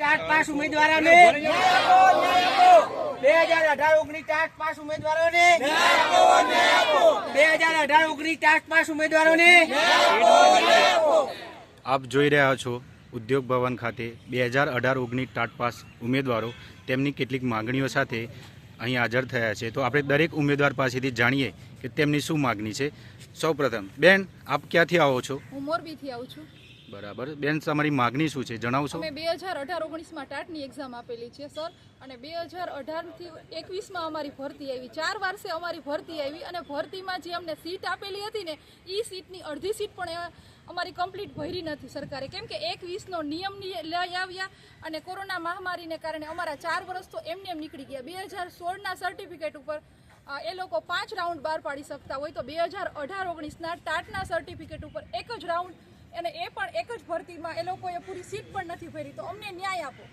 TAT pass ઉમેદવારોને. બે હજાર અઢાર ઓગણીસ ટાટ પાસ ઉમેદવારોને. બે હજાર અઢાર ઓગણીસ ટાટ પાસ ઉમેદવારોને. આપ જોઈ રહ્યા છો ઉદ્યોગ ભવન ખાતે બે હજાર અઢાર ઓગણીસ ટાટ પાસ ઉમેદવારો તેમની કેટલીક માગણીઓ સાથે અહીં હાજર થયા છે. તો આપણે દરેક ઉમેદવાર પાસેથી જાણીએ કે તેમની શું માગણી છે. સૌપ્રથમ બેન આપ ક્યાંથી આવો છો? હું મોરબીથી આવું છું. બરાબર. બેન, તમારી માગણી શું છે? જણાવશો? અમે બે હજાર અઢાર ઓગણીસમાં ટાટની એક્ઝામ આપેલી છે, સર. અને બે હજાર અઢારથી એકવીસમાં અમારી ભરતી આવી. ચાર વર્ષે અમારી ભરતી આવી અને ભરતીમાં જે અમને સીટ આપેલી હતી ને એ સીટની અડધી સીટ પણ અમારી કમ્પ્લીટ ભરી નથી સરકારે. કેમ કે એક વીસનો નિયમ લઈ આવ્યા અને કોરોના મહામારીને કારણે અમારા ચાર વર્ષ તો એમને એમ નીકળી ગયા. બે હજાર સોળના સર્ટિફિકેટ ઉપર એ લોકો પાંચ રાઉન્ડ બહાર પાડી શકતા હોય તો બે હજાર અઢાર ઓગણીસના ટાટના સર્ટિફિકેટ ઉપર એક જ રાઉન્ડ અને એ પણ એક જ ભરતીમાં એ લોકોએ પૂરી સીટ પણ નથી ભરી તો અમને ન્યાય આપો.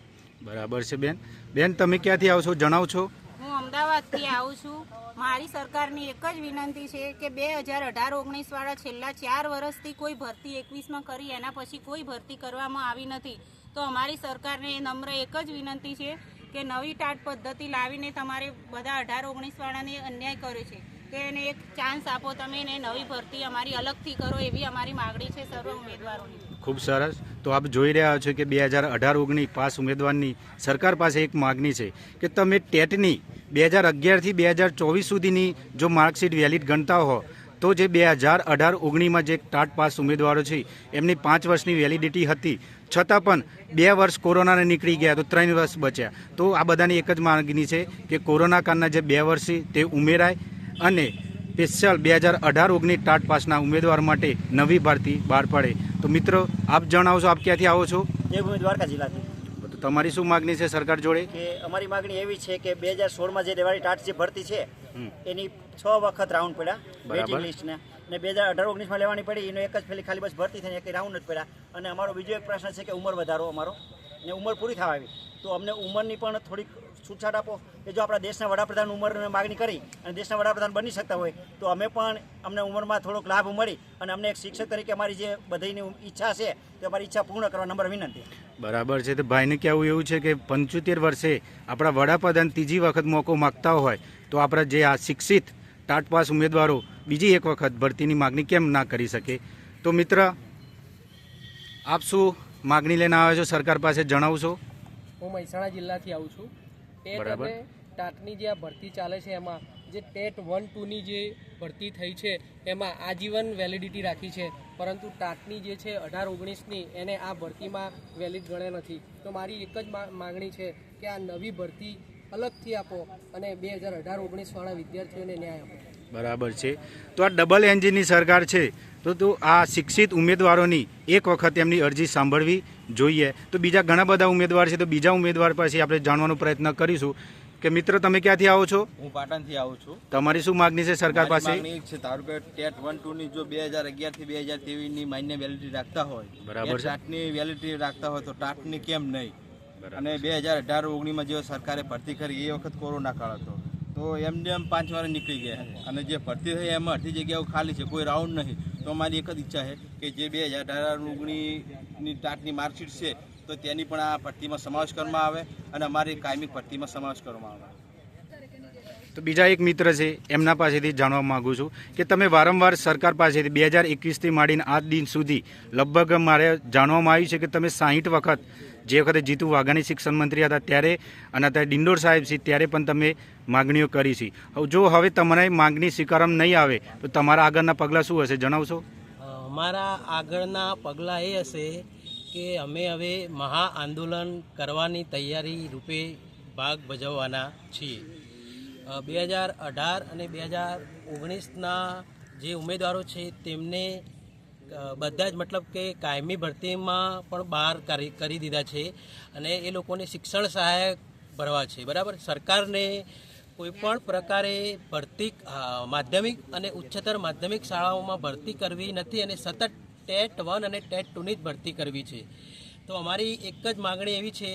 બરાબર છે બેન. બેન તમે ક્યાંથી આવો છો? જણાવશો હું અમદાવાદથી આવું છું. મારી સરકારની એક જ વિનંતી છે કે બે હજાર અઢાર ઓગણીસ વાળા છેલ્લા ચાર વર્ષથી કોઈ ભરતી એકવીસમાં કરી એના પછી કોઈ ભરતી કરવામાં આવી નથી. તો અમારી સરકારને નમ્ર એક જ વિનંતી છે કે નવી ટાટ પદ્ધતિ લાવીને તમારે બધા અઢાર, ઓગણીસ વાળાને અન્યાય કર્યો છે, કે એને એક ચાન્સ આપો તમે એને નવી ભરતી અમારી અલગથી કરો એવી અમારી માગણી છે સર્વ ઉમેદવારોની. ખૂબ સરસ. તો આપ જોઈ રહ્યા છો કે બે હજાર અઢાર, ઓગણીસ પાસ ઉમેદવારની સરકાર પાસે એક માગણી છે કે તમે ટેટની બે હજાર અગિયારથી બે હજાર ચોવીસ સુધીની જો માર્કશીટ વેલિડ ગણતા હો તો જે બે હજાર અઢાર ઓગણીમાં જે ટાટ પાસ ઉમેદવારો છે, એમની પાંચ વર્ષની વેલિડિટી હતી. છતાં પણ બે વર્ષ કોરોનાને નીકળી ગયા તો ત્રણ વર્ષ બચ્યા. તો આ બધાની એક જ માગણી છે કે કોરોના કાળના જે બે વર્ષ છે, તે ઉમેરાય અને સ્પેશિયલ બે હજાર અઢાર ઓગણીસ ટાટ પાસના ઉમેદવાર માટે નવી ભરતી બહાર પડે. તો મિત્રો, આપ જણાવશો, આપ ક્યાંથી આવો છો? દેવભૂમિ દ્વારકા જિલ્લાથી. તમારી શું માગણી છે સરકાર જોડે? કે અમારી માગણી એવી છે કે બે હજાર સોળમાં જે દિવાળી ટાટ જે ભરતી છે એની છ વખત રાઉન્ડ પડ્યા. વેઇટિંગ લિસ્ટને અને બે હજાર અઢાર ઓગણીસમાં લેવાની પડી એનો એક જ પેલી ખાલી બસ ભરતી થઈને એક રાઉન્ડ જ પડ્યા. અને અમારો બીજો એક પ્રશ્ન છે કે ઉંમર વધારો અમારો. ને ઉંમર પૂરી થવા આવી. તો અમને ઉંમરની પણ થોડીક છૂટછાટ આપો કે જો આપણા દેશના વડાપ્રધાન ઉંમરને માગણી કરી અને દેશના વડાપ્રધાન બની શકતા હોય તો અમે પણ અમને ઉંમરમાં થોડોક લાભ મળી અને અમને એક શિક્ષક તરીકે અમારી જે બધીની ઈચ્છા છે તે અમારી ઈચ્છા પૂર્ણ કરવા નંબર વિનંતી. બરાબર છે. તો ભાઈને કહેવું એવું છે કે પંચોતેર વર્ષે આપણા વડાપ્રધાન ત્રીજી વખત મોકો માગતા હોય તો આપણા જે આ શિક્ષિત ટાટ પાસ ઉમેદવારો બીજી એક વખત ભરતીની માગણી કેમ ના કરી શકે? તો મિત્ર આપ શું માગણી લઈને આવ્યા છો? સરકાર પાસે જણાવશો? હું મહેસાણા જિલ્લાથી આવું છું. ટેટ અને ટાટની જે આ ભરતી ચાલે છે એમાં જે ટેટ વન ટુની જે ભરતી થઈ છે એમાં આજીવન વેલિડિટી રાખી છે. પરંતુ ટાટની જે છે અઢાર ઓગણીસની એને આ ભરતીમાં વેલિડ ગણે નથી. તો મારી એક જ માગણી છે કે આ નવી ભરતી અલગથી આપો અને બે હજાર અઢાર ઓગણીસવાળા વિદ્યાર્થીઓને ન્યાય આપો. બરાબર છે. તો આ ડબલ એન્જિનની સરકાર છે તો તો આ શિક્ષિત ઉમેદવારોની એક વખત એમની અરજી સાંભળવી જોઈએ. તો બીજા ઘણા બધા ઉમેદવાર છે તો બીજા ઉમેદવાર પાસે આપણે જાણવાનો પ્રયત્ન કરીશું. કે મિત્ર તમે ક્યાંથી આવો છો? હું પાટણથી આવું છું. તમારી શું માગણી છે સરકાર પાસે? છે ધારો કે ટેટ વન ટુ ની જો બે હજાર અગિયારથી બે હજાર ત્રેવીસની માન્ય વેલિડિટી રાખતા હોય બરાબર. ટાટની વેલિડિટી રાખતા હોય તો ટાટની કેમ નહીં? અને બે હજાર અઢાર ઓગણીમાં જે સરકારે ભરતી કરી એ વખત કોરોના કાળ હતો. તો એમને એમ પાંચ વાર નીકળી ગયા અને જે ભરતી થઈ એમાં અડધી જગ્યાઓ ખાલી છે કોઈ રાઉન્ડ નહીં. તો મારી એક જ ઈચ્છા છે કે જે બે હજાર અઢાર રૂગણીની ટાટની માર્કશીટ છે તો તેની પણ આ ભરતીમાં સમાવેશ કરવામાં આવે અને અમારી કાયમી ભરતીમાં સમાવેશ કરવામાં આવે. તો બીજા એક મિત્ર છે એમના પાસેથી જાણવા માગું છું કે તમે વારંવાર સરકાર પાસેથી બે હજાર એકવીસથી માંડીને આજ દિન સુધી લગભગ મારે જાણવામાં આવ્યું છે કે તમે સાહીઠ વખત જે વખતે જીતુ વાઘાણી શિક્ષણ મંત્રી હતા ત્યારે અને અત્યારે ડિંડોર સાહેબ છે ત્યારે પણ તમે માગણીઓ કરી છે. જો હવે તમારે માગણી સ્વીકારવામાં નહીં આવે, તો તમારા આગળના પગલાં શું હશે? જણાવશો? અમારા આગળના પગલાં એ હશે કે અમે હવે મહા આંદોલન કરવાની તૈયારી રૂપે ભાગ ભજવવાના છીએ. બે હજાર અઢાર અને બે હજાર ઓગણીસના જે ઉમેદવારો છે તેમને બધા જ મતલબ કે કાયમી ભરતીમાં પણ બહાર કરી દીધા છે અને એ લોકોને શિક્ષણ સહાયક ભરવા છે, બરાબર? સરકારને કોઈ પણ પ્રકારે ભરતી માધ્યમિક અને ઉચ્ચતર માધ્યમિક શાળાઓમાં ભરતી કરવી નથી અને સતત ટેટ વન અને ટેટ ટુની જ ભરતી કરવી છે. તો અમારી એક જ માગણી એવી છે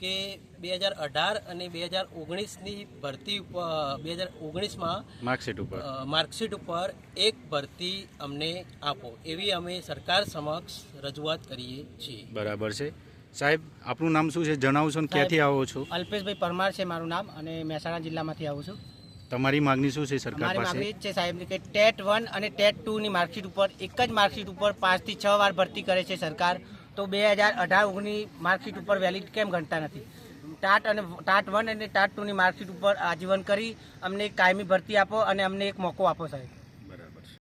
કે બે હજાર અઢાર અને બે હજાર ઓગણીસની ભરતી બે હજાર ઓગણીસમાં માર્કશીટ ઉપર. માર્કશીટ ઉપર એક ભરતી અમને આપો. એવી અમે સરકાર સમક્ષ રજૂઆત કરીએ છીએ. બરાબર છે. સાહેબ આપનું નામ શું છે? જણાવશો ને ક્યાંથી આવો છો? અલ્પેશભાઈ પરમાર છે મારું નામ અને મહેસાણા જિલ્લામાંથી આવું છું. તમારી માગણી શું છે સરકાર પાસે? માગણી જ છે સાહેબ કે ટેટ વન અને ટેટ ટુની માર્કશીટ ઉપર એક જ માર્કશીટ ઉપર પાંચથી છ વાર ભરતી કરે છે સરકાર. તો બે હજાર અઢાર ઓગણીસ માર્કશીટ ઉપર વેલિડ કેમ ગણતા નથી? ટાટ અને ટાટ વન અને ટાટ ટુની માર્કશીટ ઉપર આજીવન કરી અમને કાયમી ભરતી આપો અને અમને એક મોકો આપો સાહેબ.